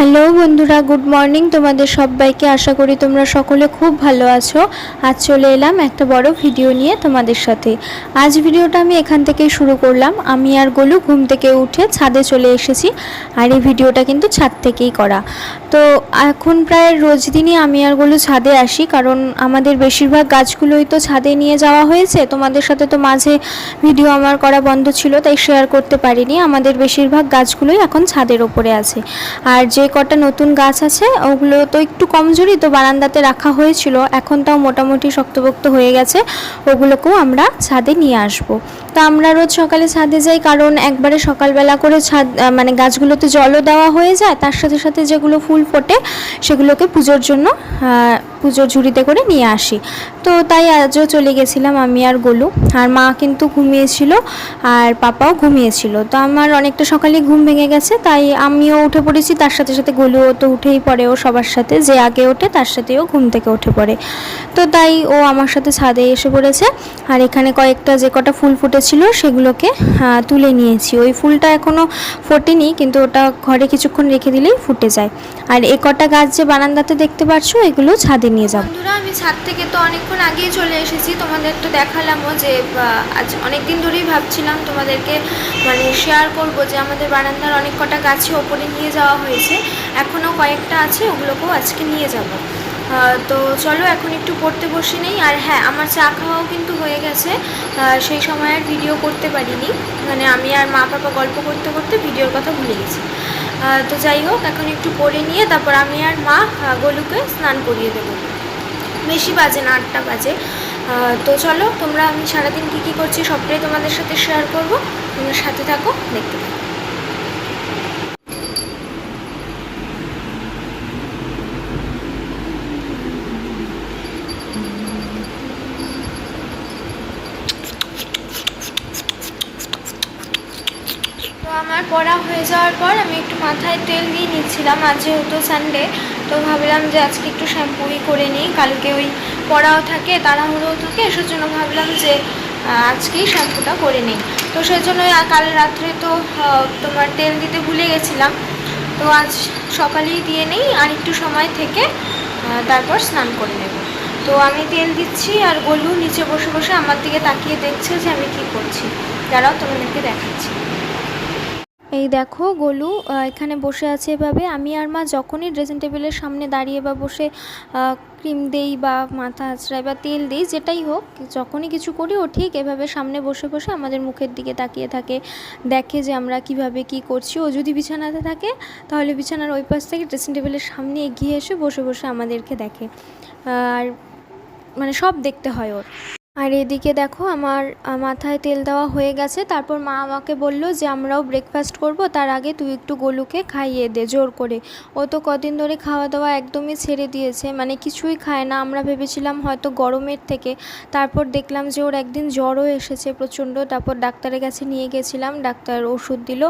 Hello বন্ধুরা, good morning তোমাদের সবাইকে। আশা করি তোমরা সকলে খুব ভালো আছো। আজ চলে এলাম একটা বড় ভিডিও নিয়ে তোমাদের সাথে। আজ ভিডিওটা আমি এখান থেকেই শুরু করলাম। আমি আর গোলু ঘুম থেকে উঠে ছাদে চলে এসেছি আর এই ভিডিওটা কিন্তু ছাদ থেকেই করা। তো এখন প্রায় রোজ দিনই আমি আর গোলু ছাদে আসি কারণ আমাদের বেশিরভাগ গাছগুলোই তো ছাদে নিয়ে যাওয়া হয়েছে। তোমাদের সাথে তো মাঝে ভিডিও আমার করা বন্ধ ছিল, তাই শেয়ার করতে পারিনি। আমাদের বেশিরভাগ গাছগুলোই এখন ছাদের ওপরে আছে। আর যে কটা নতুন গাছ আছে, ওগুলো তো একটু কমজোরি তো বারান্দাতে রাখা হয়েছিল, এখন তাও মোটামুটি শক্তপোক্ত হয়ে গেছে, ওগুলোকেও আমরা ছাদে নিয়ে আসব। তো আমরা রোজ সকালে ছাদে যাই, কারণ একবারে সকালবেলা করে ছাদ মানে গাছগুলোতে জলও দেওয়া হয়ে যায়। তার সাথে সাথে যেগুলো ফুল ফোটে, সেগুলোকে পুজোর জন্য পুজোর ঝুড়িতে করে নিয়ে আসি। তো তাই আজও চলে গেছিলাম আমি আর গোলু। আর মা কিন্তু ঘুমিয়েছিল, আর পাপাও ঘুমিয়েছিল। তো আমার অনেকটা সকালে ঘুম ভেঙে গেছে, তাই আমিও উঠে পড়েছি। তার সাথে সাথে গোলুও তো উঠেই পড়ে, ও সবার সাথে। যে আগে ওঠে, তার সাথেও ঘুম থেকে উঠে পড়ে। তো তাই ও আমার সাথে ছাদে এসে পড়েছে। আর এখানে কয়েকটা যে কটা ফুল ফুটেছিল সেগুলোকে তুলে নিয়েছি। ওই ফুলটা এখনও ফোটেনি, কিন্তু ওটা ঘরে কিছুক্ষণ রেখে দিলেই ফুটে যায়। আর এ কটা গাছ যে বারান্দাতে দেখতে পাচ্ছ এগুলো ছাদে নিয়ে যাব বন্ধুরা, আমি ছাদ থেকে তো অনেকক্ষণ আগেই চলে এসেছি। তোমাদের তো দেখালামও যে আজ অনেক দিন ধরেই ভাবছিলাম তোমাদেরকে মানে শেয়ার করব যে, আমাদের বারান্দার অনেক কটা গাছে ওপরে নিয়ে যাওয়া হয়েছে। এখনও কয়েকটা আছে, ওগুলোকেও আজকে নিয়ে যাব। তো চলো এখন একটু পড়তে বসে নেই। আর হ্যাঁ আমার চা খাওয়াও কিন্তু হয়ে গেছে। সেই সময় আর ভিডিও করতে পারিনি। মানে আমি আর মা পাপা গল্প করতে করতে ভিডিওর কথা ভুলে গেছি। তো যাই হোক, এখন একটু পড়ে নিয়ে তারপর আমি আর মা গোলুকে স্নান করিয়ে দেবো। বেশি বাজে না, আটটা বাজে। তো চলো, তোমরা আমি সারাদিন কী কী করছি সবটাই তোমাদের সাথে শেয়ার করব। তোমরা সাথে থাকো, দেখতে থাকো তো আমার পড়া হয়ে যাওয়ার পর আমি একটু মাথায় তেল দিয়ে নিচ্ছিলাম। আজ যেহেতু সানডে তো ভাবলাম যে আজকে একটু শ্যাম্পুই করে নিই। কালকে ওই পড়াও থাকে, তাড়াহুড়োও থাকে, সেজন্য ভাবলাম যে আজকেই শ্যাম্পুটা করে নিই। তো সেই সেজন্য কাল রাত্রে তো তোমার তেল দিতে ভুলে গেছিলাম। তো আজ সকালেই দিয়ে নেই, আর একটু সময় থেকে তারপর স্নান করে নেব। তো আমি তেল দিচ্ছি, আর গলু নিচে বসে বসে আমার দিকে তাকিয়ে দেখছে যে আমি কি করছি। দাঁড়াও, তোমাদেরকে দেখাচ্ছি। এই দেখো গোলু এখানে বসে আছে এভাবে। আমি আর মা যখনই ড্রেসিং টেবিলের সামনে দাঁড়িয়ে বা বসে ক্রিম দেই বা মাথা আঁচড়াই বা তেল দিই, যেটাই হোক, যখনই কিছু করি, ও ঠিক এভাবে সামনে বসে বসে আমাদের মুখের দিকে তাকিয়ে থাকে, দেখে যে আমরা কীভাবে কি করছি। ও যদি বিছানাতে থাকে, তাহলে বিছানার ওই পাশ থেকে ড্রেসিং টেবিলের সামনে এগিয়ে এসে বসে বসে আমাদেরকে দেখে। আর মানে সব দেখতে হয় ওর। আর এদিকে দেখো আমার মাথায় তেল দেওয়া হয়ে গেছে। তারপর মা আমাকে বলল যে, আমরাও ব্রেকফাস্ট করব। তার আগে তুই একটু গোলুকে খাইয়ে দে, জোর করে। ও তো কদিন ধরে খাওয়া দাওয়া একদমই ছেড়ে দিয়েছে। মানে কিছুই খায় না। আমরা ভেবেছিলাম হয়তো গরমের থেকে। তারপর দেখলাম যে, ওর একদিন জ্বরও এসেছে প্রচণ্ড। তারপর ডাক্তারের কাছে নিয়ে গেছিলাম। ডাক্তার ওষুধ দিল।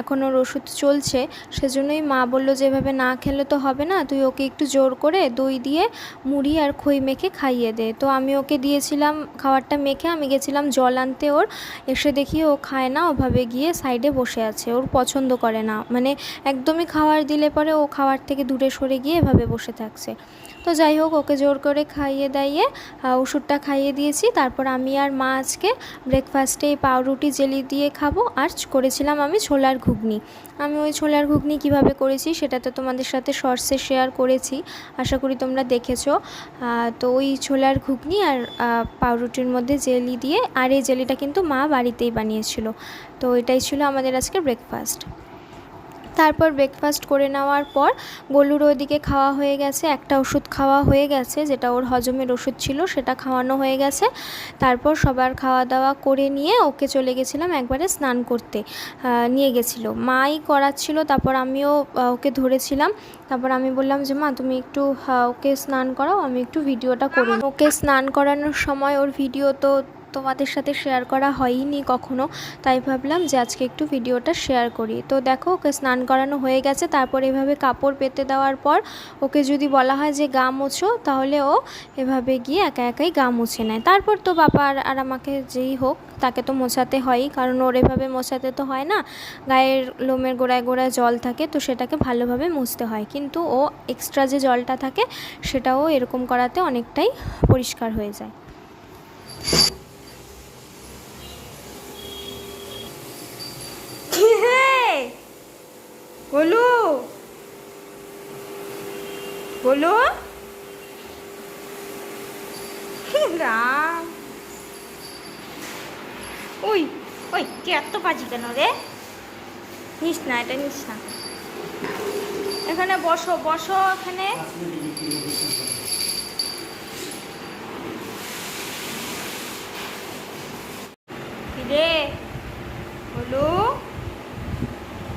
এখন ওর ওষুধ চলছে। সেজন্যই মা বলল যেভাবে না খেলে তো হবে না। তুই ওকে একটু জোর করে দই দিয়ে মুড়ি আর খই মেখে খাইয়ে দে। তো আমি ওকে দিয়েছিলাম খাবারটা মেখে আমি গেছিলাম জল আনতে ওর। এসে দেখি ও খায় না, ওভাবে গিয়ে সাইডে বসে আছে, ওর পছন্দ করে না। মানে একদমই খাবার দিলে পরে ও খাবার থেকে দূরে সরে গিয়ে এভাবে বসে থাকছে। তো যাই হোক, ওকে জোর করে খাইয়ে দাইয়ে ওষুধটা খাইয়ে দিয়েছি। তারপর আমি আর মা আজকে ব্রেকফাস্টে পাউরুটি জেলি দিয়ে খাব। আর করেছিলাম আমি ছোলার ঘুগনি। আমি ওই ছোলার ঘুগনি কীভাবে করেছি সেটা তো তোমাদের সাথে শর্টসে শেয়ার করেছি। আশা করি তোমরা দেখেছ। তো ওই ছোলার ঘুগনি আর পাউরুটির মধ্যে জেলি দিয়ে, আর এই জেলিটা কিন্তু মা বাড়িতেই বানিয়েছিল। তো এটাই ছিল আমাদের আজকে ব্রেকফাস্ট তারপর ব্রেকফাস্ট করে নেওয়ার পর গলুর ওইদিকে খাওয়া হয়ে গেছে, একটা ওষুধ খাওয়া হয়ে গেছে, যেটা ওর হজমের ওষুধ ছিল, সেটা খাওয়ানো হয়ে গেছে। তারপর সবার খাওয়া দাওয়া করে নিয়ে ওকে চলে গেছিলাম একবারে স্নান করতে নিয়ে গেছিল। মাই করাচ্ছিল, তারপর আমিও ওকে ধরেছিলাম। তারপর আমি বললাম যে, মা, তুমি একটু ওকে স্নান করাও, আমি একটু ভিডিওটা করি ওকে স্নান করানোর সময় ওর ভিডিও তো তোমাদের সাথে শেয়ার করা হয়নি কখনো, তাই ভাবলাম যে আজকে একটু ভিডিওটা শেয়ার করি। তো দেখো, ওকে স্নান করানো হয়ে গেছে, তারপর এভাবে কাপড় পেতে দেওয়ার পর ওকে যদি বলা হয় যে গা মোছো, তাহলে ও এভাবে গিয়ে একা একাই গা মুছে নেয়। তারপর তো বাবা আর আমাকে যেই হোক, তাকে তো মোছাতে হয়ই কারণ ওর এভাবে মোছাতে তো হয় না। গায়ের লোমের গোড়ায় গোড়ায় জল থাকে, তো সেটাকে ভালোভাবে মুছতে হয়। কিন্তু ও এক্সট্রা যে জলটা থাকে, সেটাও এরকম করাতে অনেকটাই পরিষ্কার হয়ে যায়। বলু। বলু। রাম। ওই ওই তুই এত বাজি কেন রে? নিস না, এটা নিস না। এখানে বসো বসো এখানে। রে? বলু?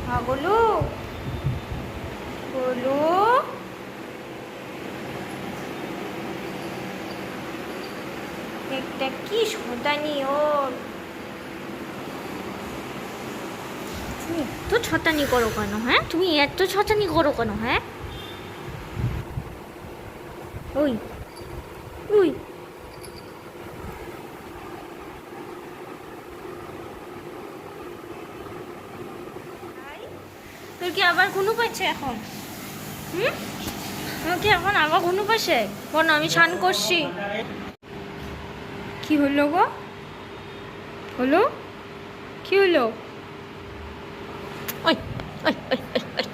হ্যাঁ বলু। বলু একটা কি শতানি ওর তুমি এত ছতানি করো কেন হ্যাঁ? তুমি এত ছতানি করো কেন হ্যাঁ? ওই ওই। তোর কি আবার ঘুনু পাচ্ছে এখন? হুম? তোর এখন আবার ঘুনু পাশে? বোন আমি স্নান করছি। কি হলো গো? হলো? কি হলো? ওই ওই ওই ওই, ওই।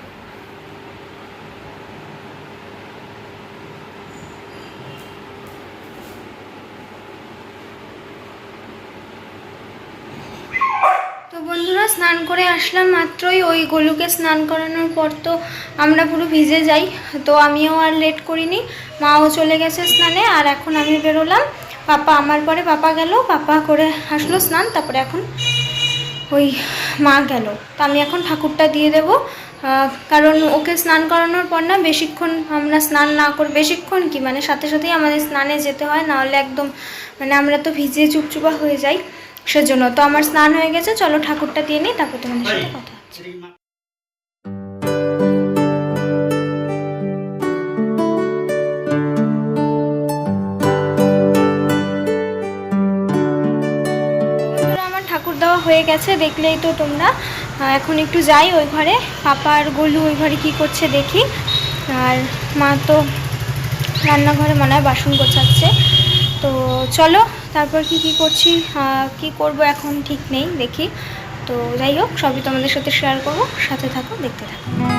তো বন্ধুরা স্নান করে আসলাম, মাত্রই ওই গোলুকে স্নান করানোর পর তো আমরা পুরো ভিজে যাই। তো আমিও আর লেট করিনি, মাও চলে গেছে স্নানে, আর এখন আমি বেরোলাম। পাপা আমার পরে পাপা গেল, পাপা করে আসলো স্নান, তারপরে এখন ওই মা গেল। তো আমি এখন ঠাকুরটা দিয়ে দেব। কারণ ওকে স্নান করানোর পর না বেশিক্ষণ আমরা স্নান না করে, বেশিক্ষণ কি মানে সাথে সাথেই আমাদের স্নানে যেতে হয়, নাহলে একদম মানে আমরা তো ভিজে চুপচুপা হয়ে যাই। সেজন্য তো আমার স্নান হয়ে গেছে, চলো ঠাকুরটা দিয়ে নিই, তারপর তোমাদের সাথে কথা ঠাকুর দেওয়া হয়ে গেছে, দেখলেই তো তোমরা। এখন একটু যাই ওই ঘরে, পাপা আর গোলু ওই ঘরে কী করছে দেখি। আর মা তো রান্নাঘরে মনে হয় বাসন গোছাচ্ছে। তো চলো তারপর কি কি করছি? কি করব এখন ঠিক নেই, দেখি। তো যাই হোক, সবই তোমাদের সাথে শেয়ার করব। সাথে থাকো, দেখতে থাকো।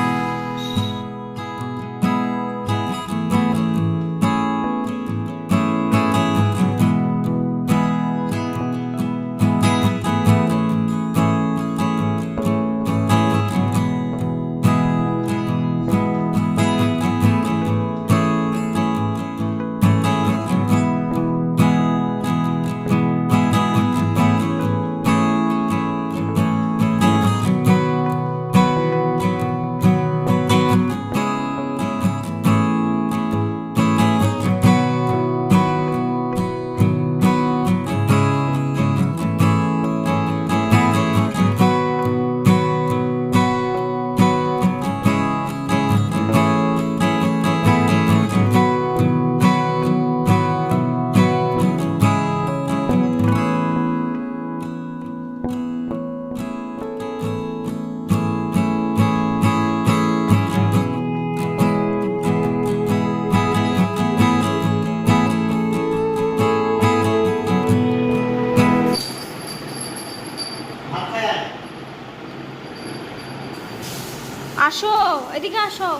আসো এদিকে আসো।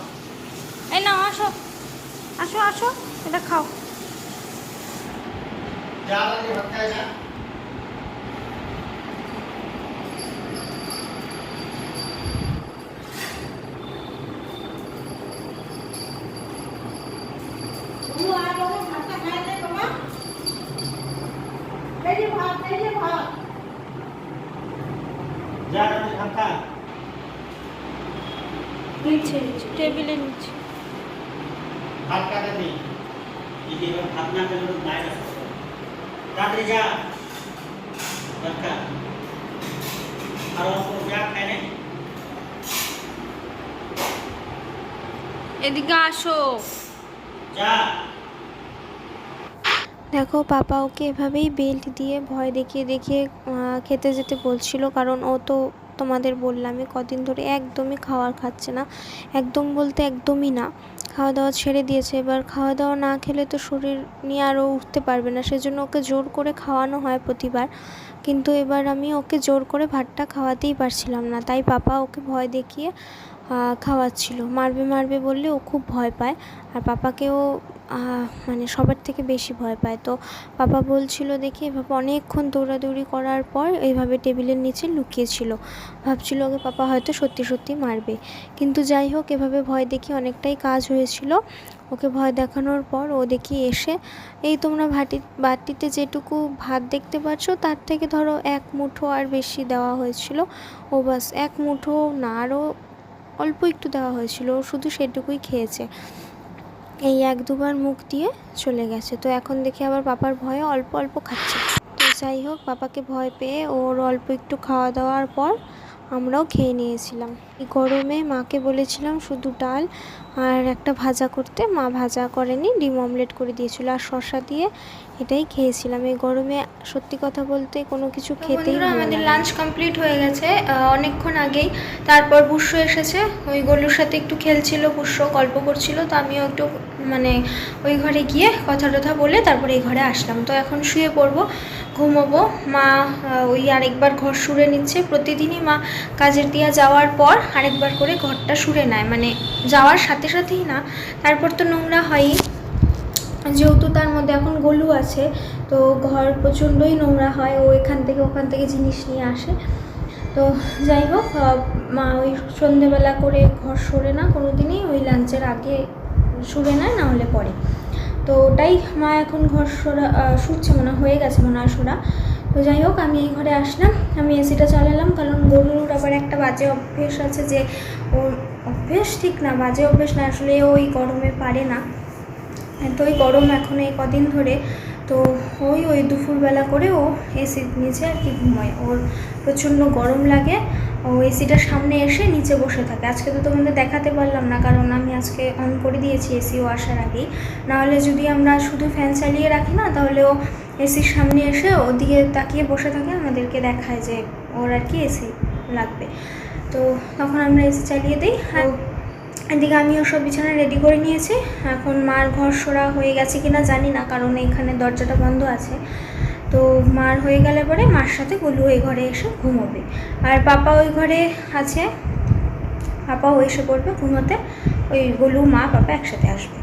এই না আসো। আসো আসো এটা খাও যা রাতে ভাত খা নিচে নিচে টেবিলে নিচে ভাত কাটে নেই যদি এবার ভাত না পেলে তো বাইরে আসতে তাড়াতাড়ি যা দরকার আর অল্প যা খায় না এদিকে আসো। দেখো পাপা ওকে এভাবেই বেল্ট দিয়ে ভয় দেখিয়ে দেখিয়ে খেতে যেতে বলছিল কারণ ও তো তোমাদের বললামই কদিন ধরে একদমই খাওয়ার খাচ্ছে না। একদম বলতে একদমই না। খাওয়া দাওয়া ছেড়ে দিয়েছে। এবার খাওয়া দাওয়া না খেলে তো শরীর নিয়ে আরও উঠতে পারবে না। সেজন্য ওকে জোর করে খাওয়ানো হয় প্রতিবার। কিন্তু এবার আমি ওকে জোর করে ভাতটা খাওয়াতেই পারছিলাম না। তাই পাপা ওকে ভয় দেখিয়ে খাওয়াচ্ছিল। মারবে মারবে বললে ও খুব ভয় পায়। আর পাপাকেও মানে সবার থেকে বেশি ভয় পায়। তো পাপা বলছিল, দেখি এভাবে অনেকক্ষণ দৌড়াদৌড়ি করার পর এইভাবে টেবিলের নিচে লুকিয়েছিল। ভাবছিল ওকে পাপা হয়তো সত্যি সত্যি মারবে। কিন্তু যাই হোক, এভাবে ভয় দেখি অনেকটাই কাজ হয়েছিল। ওকে ভয় দেখানোর পর ও দেখি এসে, এই তোমরা ভাটি, বাটিতে যেটুকু ভাত দেখতে পাচ্ছ, তার থেকে ধরো এক মুঠো আর বেশি দেওয়া হয়েছিল। ও বাস, এক মুঠো না আরও অল্প একটু দেওয়া হয়েছিল, ও শুধু সেটুকুই খেয়েছে। এই এক দুবার মুখ দিয়ে চলে গেছে। তো এখন দেখি আবার পাপার ভয়ে অল্প অল্প খাচ্ছে। তো যাই হোক, পাপাকে ভয় পেয়ে ওর অল্প একটু খাওয়া দাওয়ার পর আমরাও খেয়ে নিয়েছিলাম। এই গরমে মাকে বলেছিলাম শুধু ডাল আর একটা ভাজা করতে। মা ভাজা করেনি ডিম অমলেট করে দিয়েছিল আর শসা দিয়ে এটাই খেয়েছিলাম। এই গরমে সত্যি কথা বলতে কোনো কিছু খেতেই আমাদের লাঞ্চ কমপ্লিট হয়ে গেছে। অনেকক্ষণ আগেই তারপর বুস্য এসেছে। ওই গলুর সাথে একটু খেলছিল বুস্য গল্প করছিল তো আমিও একটু মানে ওই ঘরে গিয়ে কথা টথা বলে তারপরে এই ঘরে আসলাম। তো এখন শুয়ে পড়ব। ঘুমোবো। মা ওই আরেকবার ঘর সুরে নিচ্ছে। প্রতিদিনই মা কাজের দিয়া যাওয়ার পর আরেকবার করে ঘরটা সুরে নেয়। মানে যাওয়ার সাথে সাথেই না, তারপর তো নোংরা হয়ই। যেহেতু তার মধ্যে এখন গলু আছে, তো ঘর প্রচণ্ডই নোংরা হয়। ও এখান থেকে ওখান থেকে জিনিস নিয়ে আসে। তো যাই হোক মা ওই সন্ধেবেলা করে ঘর সরে না কোনো দিনই ওই লাঞ্চের আগে সরে নেয়, না হলে পরে। তো ওটাই মা এখন ঘর সরা শুচ্ছে মনে হয়ে গেছে মনে হয় সরা। তো যাই হোক, আমি এই ঘরে আসলাম, আমি এসিটা চালালাম, কারণ গরুর আবার একটা বাজে অভ্যেস আছে যে, ও, অভ্যেস ঠিক না, বাজে অভ্যেস না, আসলে ওই গরমে পারে না। তো ওই গরম এখন এই কদিন ধরে তো ওই ওই দুপুরবেলা করে ও এসির নিচে আর কি ঘুমোয়। ওর প্রচণ্ড গরম লাগে। ও এসিটার সামনে এসে নিচে বসে থাকে। আজকে তো তোমাদের দেখাতে পারলাম না, কারণ আমি আজকে অন করে দিয়েছি এসিও আসার আগেই। নাহলে যদি আমরা শুধু ফ্যান চালিয়ে রাখি না, তাহলে ও এসির সামনে এসে ওদিকে তাকিয়ে বসে থাকে, আমাদেরকে দেখায় যে ওর আর কি এসি লাগবে। তো তখন আমরা এসি চালিয়ে দিই। আর এদিকে আমিও সব বিছানা রেডি করে নিয়েছি। এখন মার ঘর সরা হয়ে গেছে কিনা জানি না, কারণ এখানে দরজাটা বন্ধ আছে। তো মার হয়ে গেলে পরে মার সাথে গলু ওই ঘরে এসে ঘুমোবে। আর পাপা ওই ঘরে আছে। পাপাও এসে পড়বে ঘুমোতে। ওই গলু, মা, পাপা একসাথে আসবে।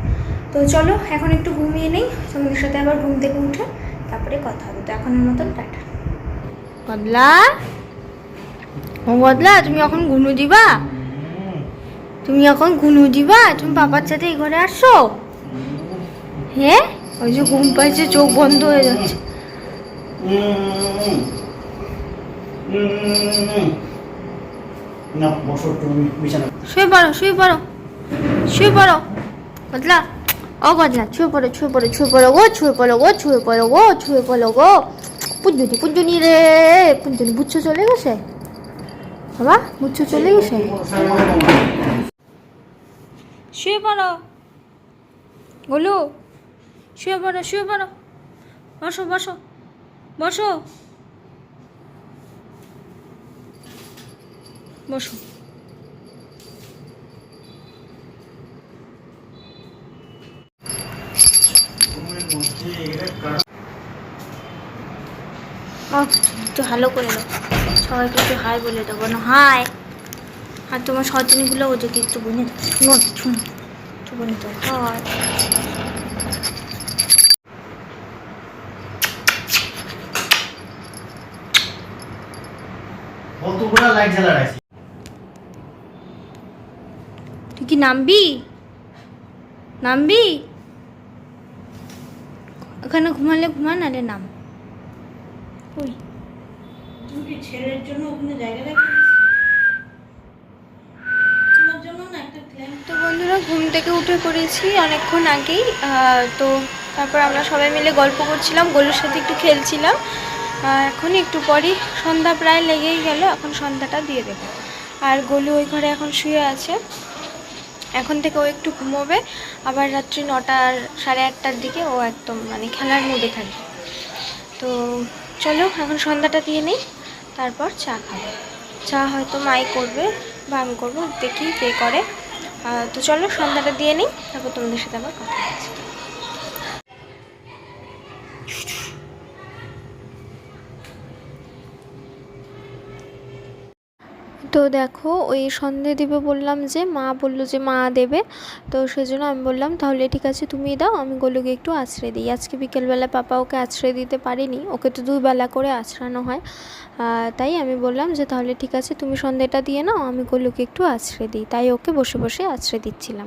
তো চলো, এখন একটু ঘুমিয়ে নেই। তোমাদের সাথে আবার ঘুম থেকে উঠে তারপরে কথা হবে। তো এখনের মতন টাটা। বদলা? ও বদলা, তুমি এখন ঘুমো দিবা? তুমি এখন ঘুনু দিবা? তুমি বাবার সাথে এই ঘরে আসছো হ্যাঁ ওই যে ঘুম পাইছে চোখ বন্ধ হয়ে যাচ্ছে। বসো শুয়ে পড়ো শুয়ে পড়ো। শুয়ে পড়ো। বদলা ও বদলা ছুয়ে পড়ো ছুয়ে পড়ো ছুয়ে পড়ো গো ছুয়ে পড়ো গো ছুয়ে পড়ো গো ছুয়ে পড়ো গো। পুঞ্জনি পুঞ্জনি রে পুঞ্জনি বুচ্ছ চলে গেছে? বাবা বুচ্ছ চলে গেছে? শুয়ে পড়ো। গোলু, শুয়ে পড়ো শুয়ে পড়ো। বসো বসো বসো। বসো। একটু হ্যালো করে দাও। সবাইকে একটু হাই বলে দেবো না হাই আর তোমার সজনীগুলো ওদেরকে একটু দাও। শুনো একটু দাও। রাখছি তুই কি নামবি? নামবি? ওখানে ঘুমালে ঘুমা নালে নাম। ওই। ছেলের জন্য ওখানে জায়গা রাখি তোমার জন্য না একটা ক্ল্যাম্প তো বন্ধুরা ঘুম থেকে উঠে পড়েছি অনেকক্ষণ আগেই তো তারপর আমরা সবাই মিলে গল্প করছিলাম, গোলুর সাথে একটু খেলছিলাম। এখন একটু পরই সন্ধ্যা প্রায় লেগেই গেল, এখন সন্ধ্যাটা দিয়ে দেবো। আর গলু ওই ঘরে এখন শুয়ে আছে। এখন থেকে ও একটু ঘুমোবে, আবার রাত্রি নটার সাড়ে আটটার দিকে ও একদম মানে খেলার মুডে থাকবে। তো চলো, এখন সন্ধ্যাটা দিয়ে নিই, তারপর চা খাব। চা হয়তো মাই করবে, বা আমি করব, দেখি কে করে। তো চলো সন্ধ্যাটা দিয়ে নিই তারপর তোমাদের সাথে আবার কথা হচ্ছে। তো দেখো, ওই সন্ধে দেবে বললাম যে, মা বলল যে মা দেবে। তো সেজন্য আমি বললাম, তাহলে ঠিক আছে, তুমি দাও, আমি গলুকে একটু আশ্রয় দিই। আজকে বিকেলবেলা পাপা ওকে আশ্রয় দিতে পারিনি, ওকে তো দুবেলা করে আশ্রানো হয়। তাই আমি বললাম যে, তাহলে ঠিক আছে, তুমি সন্ধেটা দিয়ে নাও, আমি গলুকে একটু আশ্রয় দিই। তাই ওকে বসে বসে আশ্রয় দিচ্ছিলাম।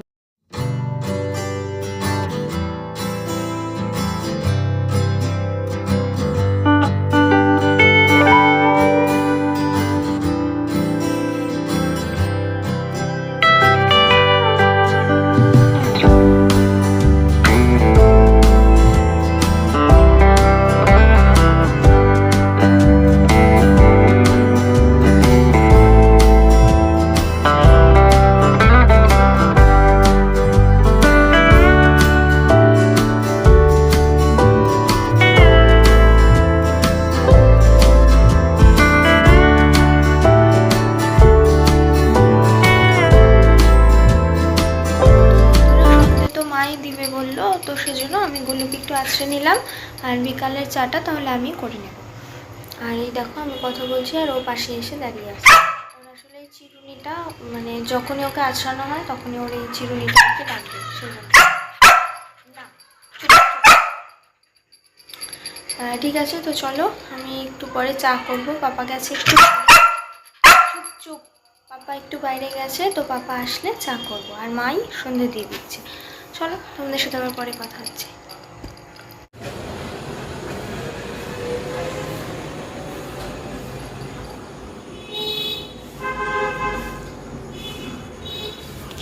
আছড়ে নিলাম, আর বিকালের চাটা তাহলে আমি করে নেব। আর এই দেখো আমি কথা বলছি, আর ও পাশে এসে দাঁড়িয়ে আছে। আসলে এই চিরুনিটা মানে যখনই ওকে আছড়ানো হয়, তখনই ওর এই চিরুনিটা ওকে ডাকবে সেজন্য। ঠিক আছে, তো চলো, আমি একটু পরে চা করব। পাপা গেছে একটু চুপ চুপ। পাপা একটু বাইরে গেছে, তো পাপা আসলে চা করব। আর মাই সন্ধে দিয়ে দিচ্ছে। চলো, তোমাদের সাথে আবার পরে কথা হচ্ছে।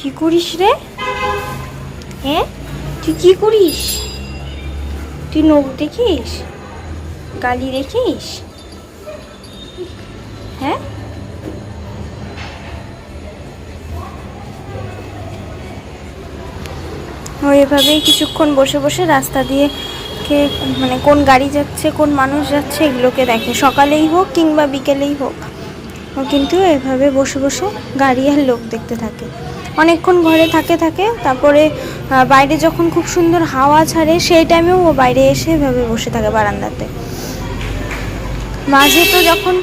কি করিস রে? হ্যাঁ? তুই কি করিস? তুই নখ দেখিস? গালি দেখিস? হ্যাঁ? এভাবেই কিছুক্ষণ বসে বসে রাস্তা দিয়ে কে মানে কোন গাড়ি যাচ্ছে, কোন মানুষ যাচ্ছে, এগুলোকে দেখে। সকালেই হোক কিংবা বিকেলেই হোক। ও কিন্তু এভাবে বসে বসে গাড়ি আর লোক দেখতে থাকে। অনেকক্ষণ ঘরে থাকে থাকে, তারপরে বাইরে যখন খুব সুন্দর হাওয়া ছাড়ে, সেই টাইমেও ও বাইরে এসে এভাবে বসে থাকে বারান্দাতে। মাঝে তো যখন,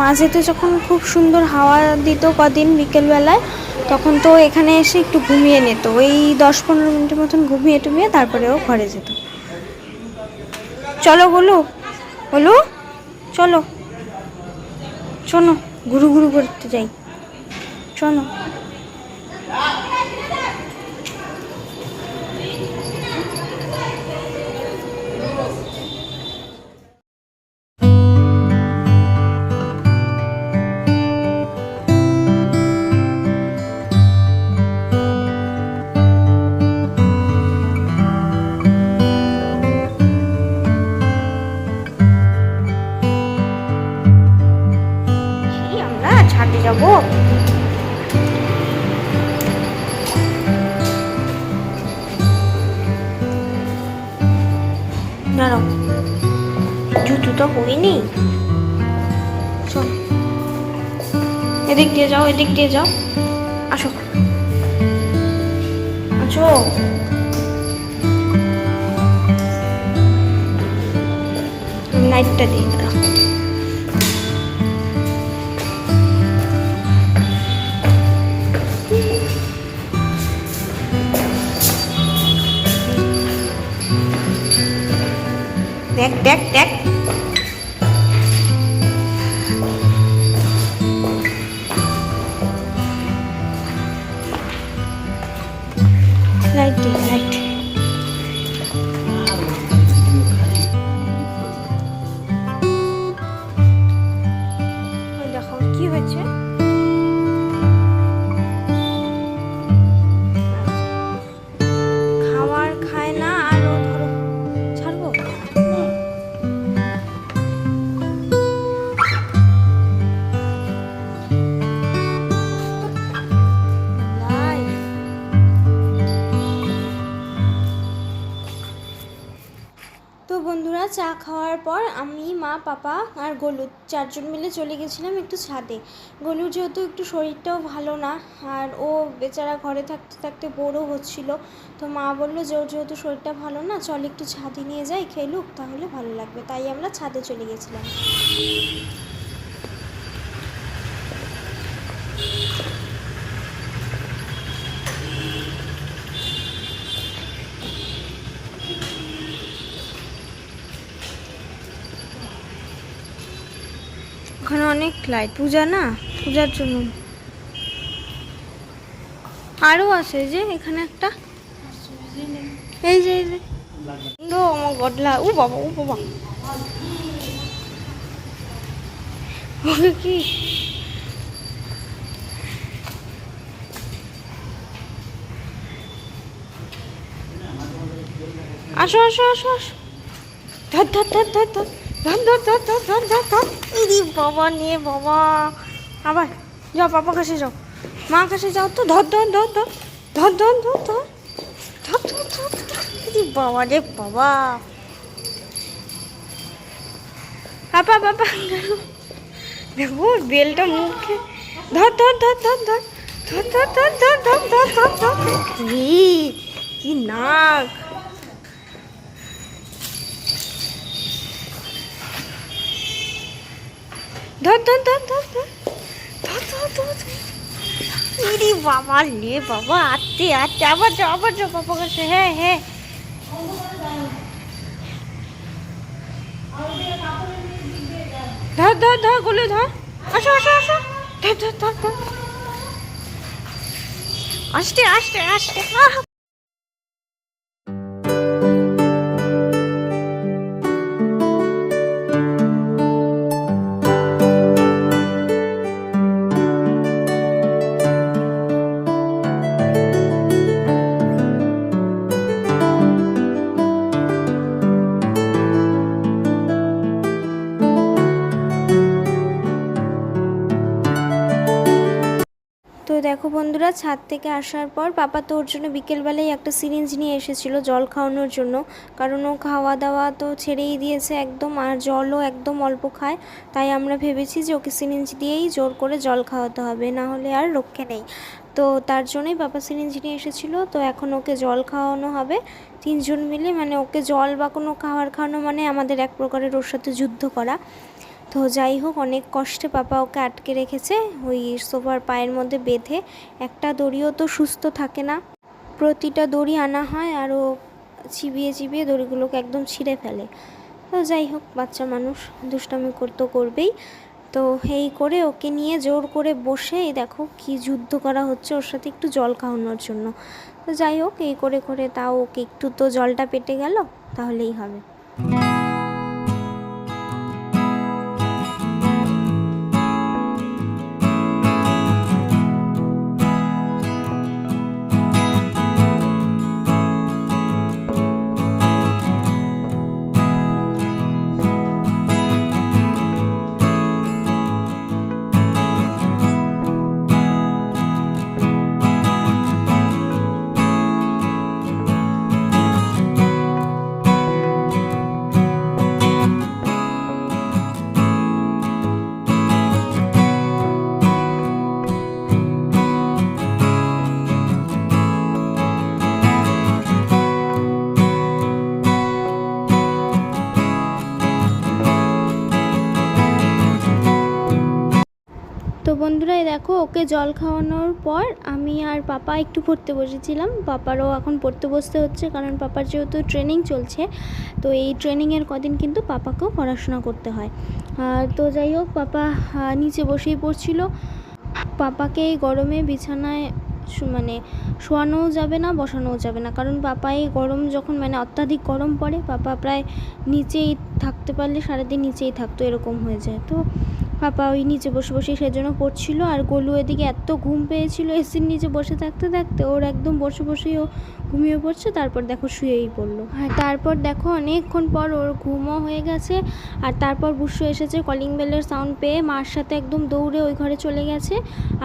মাঝে তো যখন খুব সুন্দর হাওয়া দিত কদিন বিকেলবেলায়, তখন তো এখানে এসে একটু ঘুমিয়ে নিত। ওই দশ পনেরো মিনিটের মতন ঘুমিয়ে টুমিয়ে তারপরে ও ঘরে যেত। চলো বলু বলু চলো, শোনো, ঘুরু ঘুরু করতে যাই। শোনো। কি দাঁড়াও। জুতো তো পরিনি? শোন এদিক দিয়ে যাও, এদিক দিয়ে যাও। আসো। আসো। নাইটটা দিয়ে দেখ দেখ দেখ খাওয়ার পর আমি, মা, পাপা আর গলু চারজন মিলে চলে গেছিলাম একটু ছাদে। গলুর যেহেতু একটু শরীরটাও ভালো না আর ও বেচারা ঘরে থাকতে থাকতে বোরও হচ্ছিল, তো মা বলল যে ওর যেহেতু শরীরটা ভালো না, চল একটু ছাদে নিয়ে যাই, খেলুক, তাহলে ভালো লাগবে। তাই আমরা ছাদে চলে গেছিলাম ওখানে অনেক লাইট পূজা না? পূজার জন্য। আরও আছে যে, এখানে একটা। এই যে এই যে। আমার গডলা, ও বাবা ও বাবা। কি? আসো আসো আসো আসো। ধর ধর ধর ধর ধর। ধর ধর ধর ধর ধর ধর বাবা নিয়ে বাবা আবার যাও পাপা কাছে যাও মা কাছে যাও তো ধর ধর ধর ধর ধর ধর ধর ধর বাবা রে বাবা পাপা পাপা দেখো বেলটা মুখে ধর ধর ধর ধর ধর ধর ধর ধর ধর ধর ধর ধর ধর কি নাক ধর ধর বাবা লে বাবা, আটতে আটতে, আবার যাও আবার যাও, বাবা কাছে। হ্যাঁ হ্যাঁ। ধর ধর ধর, গুলি ধর। আসো আসো আসো। ধর ধর ধর ধর। আস্তে আস্তে আস্তে। বন্ধুরা ছাদ থেকে আসার পর পাপা তো ওর জন্য বিকেলবেলায় একটা সিরিঞ্জ নিয়ে এসেছিল জল খাওয়ানোর জন্য। কারণ ও খাওয়া দাওয়া তো ছেড়েই দিয়েছে একদম, আর জলও একদম অল্প খায়। তাই আমরা ভেবেছি যে ওকে সিরিঞ্জ দিয়েই জোর করে জল খাওয়াতে হবে, না হলে আর রক্ষে নেই। তো তার জন্যই পাপা সিরিঞ্জ নিয়ে এসেছিল। তো এখন ওকে জল খাওয়ানো হবে। তিনজন মিলে মানে ওকে জল বা কোনো খাবার খাওয়ানো মানে আমাদের এক প্রকারের ওর সাথে যুদ্ধ করা। তো যাই হোক, অনেক কষ্টে পাপা ওকে আটকে রেখেছে। ওই সোফার পায়ের মধ্যে বেঁধে একটা দড়িও তো সুস্থ থাকে না। প্রতিটা দড়ি আনা হয় আর ও চিবিয়ে চিবিয়ে দড়িগুলোকে একদম ছিঁড়ে ফেলে। তো যাই হোক, বাচ্চা মানুষ, দুষ্টামি করতে করবেই। তো এই করে ওকে নিয়ে জোর করে বসে, এই দেখো কি যুদ্ধ করা হচ্ছে ওর সাথে একটু জল খাওয়ানোর জন্য। তো যাই হোক, এই করে করে তাও ওকে একটু তো জলটা পেটে গেল, তাহলেই হবে। বন্ধুরা দেখো, ওকে জল খাওয়ানোর পর আমি আর পাপা একটু পড়তে বসেছিলাম। পাপারও এখন পড়তে বসতে হচ্ছে কারণ পাপার যেহেতু ট্রেনিং চলছে, তো এই ট্রেনিংয়ের কদিন কিন্তু পাপাকেও পড়াশোনা করতে হয়। আর তো যাই হোক, পাপা নিচে বসেই পড়ছিল। পাপাকে এই গরমে বিছানায় মানে শোয়ানোও যাবে না, বসানোও যাবে না। কারণ পাপা এই গরম যখন মানে অত্যাধিক গরম পড়ে, পাপা প্রায় নিচেই থাকতে পারলে সারাদিন নিচেই থাকতো, এরকম হয়ে যায়। তো পাপা ওই নিচে বসে বসে সেজন্য পড়ছিল আর গোলু এদিকে এত ঘুম পেয়েছিল এসির নিচে বসে থাকতে থাকতে ওর একদম বসে বসেই ও ঘুমিয়ে পড়ছে, তারপর দেখো শুয়েই পড়ল। আর তারপর দেখো অনেকক্ষণ পর ওর ঘুমও হয়ে গেছে, আর তারপর বুসু এসেছে কলিং বেলের সাউন্ড পেয়ে, মার সাথে একদম দৌড়ে ওই ঘরে চলে গেছে,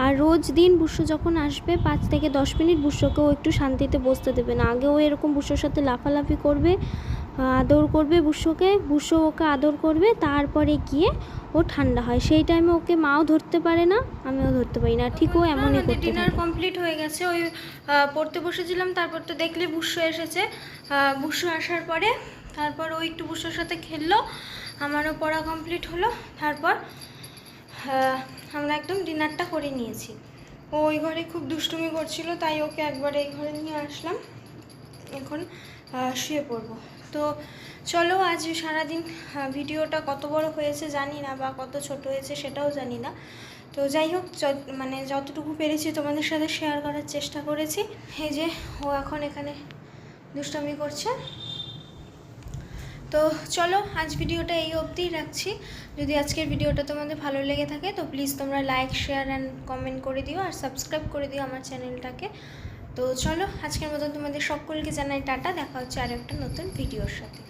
আর রোজ দিন বুসু যখন আসবে পাঁচ থেকে দশ মিনিট বুসুকেও একটু শান্তিতে বসতে দেবে না আগে ও এরকম বুসুর সাথে লাফালাফি করবে আদর করবে বুসোকে, বুসো ওকে আদর করবে, তারপরে গিয়ে ও ঠান্ডা হয়। সেই টাইমে ওকে মাও ধরতে পারে না আমিও ধরতে পারি না। ঠিক ও এমনই করতে ডিনার কমপ্লিট হয়ে গেছে। ওই পড়তে বসেছিলাম তারপর তো দেখলে বুসু এসেছে। বুসু আসার পরে তারপর ওই একটু বুসুর সাথে খেললো। আমারও পড়া কমপ্লিট হলো। তারপর আমরা একদম ডিনারটা করে নিয়েছি। ও ওই ঘরে খুব দুষ্টুমি করছিল তাই ওকে একবার এই ঘরে নিয়ে আসলাম। এখন শুয়ে পড়ব। তো চলো আজ সারাদিন আহ, ভিডিওটা কত বড় হয়েছে জানি না বা কত ছোট হয়েছে সেটাও জানি না। তো যাই হোক মানে যতটুকু পেরেছি তোমাদের সাথে শেয়ার করার চেষ্টা করেছি। এই যে ও এখন এখানে দুষ্টামি করছে। তো চলো আজ ভিডিওটা এই অবধিই রাখছি। যদি আজকের ভিডিওটা তোমাদের ভালো লেগে থাকে তো প্লিজ তোমরা লাইক শেয়ার অ্যান্ড কমেন্ট করে দিও আর সাবস্ক্রাইব করে দিও আমার চ্যানেলটাকে তো চলো আজকের মতন তোমাদের সকলকে জানাই টাটা দেখা হচ্ছে আর একটা নতুন ভিডিওর সাথে।